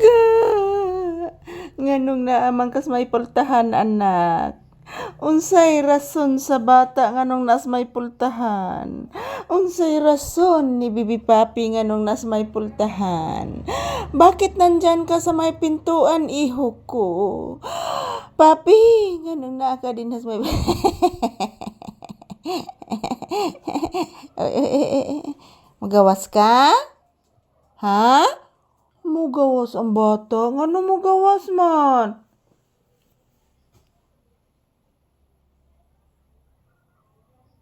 Ga! Nganong naamang kas may pultahan anak. Unsay rason sa bata nganong nas may pultahan? Unsay rason ni Bibi Papi nganong nas may pultahan? Bakit nandyan ka sa may pintuan, iho ko? Papi, nganong naa ka din nas may... Magawas ka? Ha? Mugawas ang bata? Ngano mugawas man?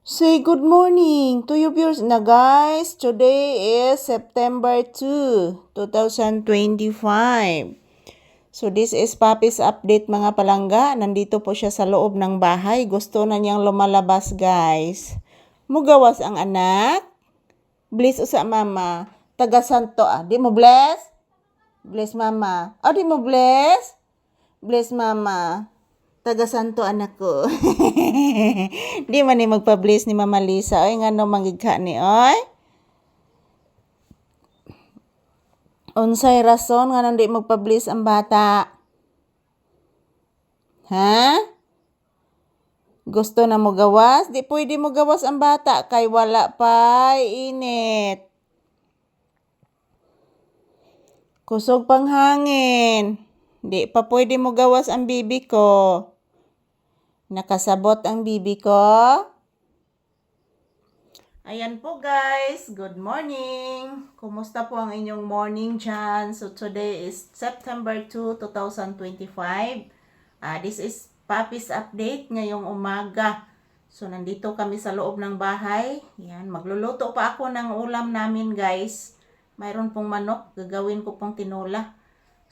Say good morning to your viewers na guys. Today is September 2, 2025. So this is Papi's update mga palangga. Nandito po siya sa loob ng bahay. Gusto na niyang lumalabas guys. Mugawas ang anak. Bless usa mama. Taga santo ah. Di mo bless? Bless mama. Ah, di mo bless? Bless mama. Taga santo anak ko. di man ni magpa-bless ni Mama Lisa. Oy, ngano mangigka ni oy? Unsay rason nga di magpa-bless ang bata? Ha? Gusto na mo gawas? Di pwede mo gawas ang bata kay wala pa init. Kusog pang hangin. Di pa pwede mo gawas ang bibi ko. Nakasabot ang bibi ko. Ayan po guys, good morning! Kumusta po ang inyong morning dyan? So today is September 2, 2025. Ah, this is Papi's update ngayong umaga. So nandito kami sa loob ng bahay. Yan, magluluto pa ako ng ulam namin guys. Mayroon pong manok, gagawin ko pong tinola.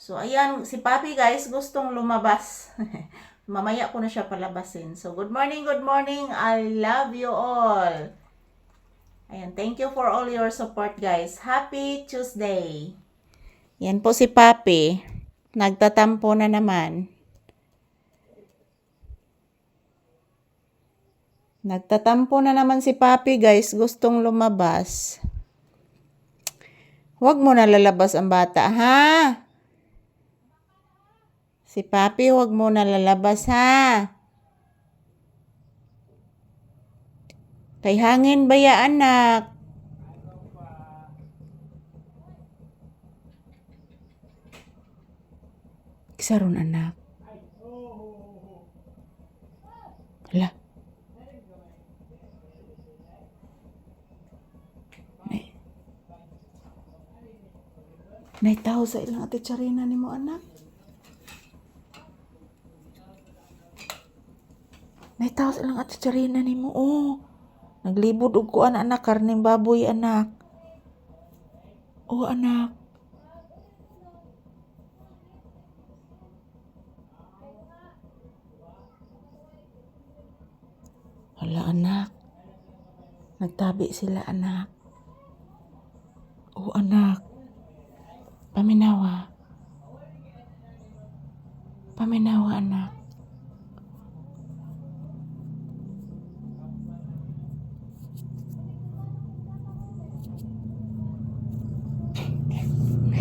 So ayan, si Papi guys gustong lumabas. Mamaya ko na siya palabasin. So good morning, good morning. I love you all. Ayan, thank you for all your support guys. Happy Tuesday. Yan po si Papi. Nagtatampo na naman. Nagtatampo na naman si Papi guys. Gustong lumabas. Huwag mo na lalabas ang bata, ha? Si Papi, huwag mo na lalabas, ha? Kay hangin ba ya, anak? Kisaron, anak. Hala. Nay tao sa ilang ate Charina ni mo, anak. Nay tao sa ilang ate Charina ni mo, oh. Naglibod og kuan anak karning baboy anak. Oh anak. Hala anak. Nagtabi sila anak. Oh anak. Paminawa. Paminawa anak.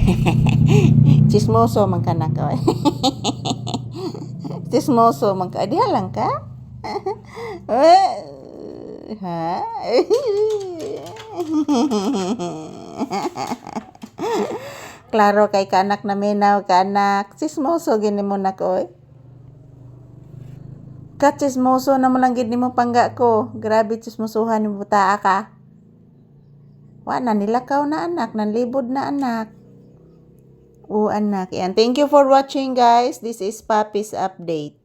Chismoso man ka na ka. Chismoso man ka. Diha lang ka? ha? Klaro kay kanak na minaw kanak. Chismoso gini mo na ko. Ka chismoso na mo lang gini mo pangga ko. Grabe chismosuhan ni butaa ka. Wa na nilakaw na anak, nanlibod na anak. Oh, anak. Yan. Thank you for watching, guys. This is Papi's update.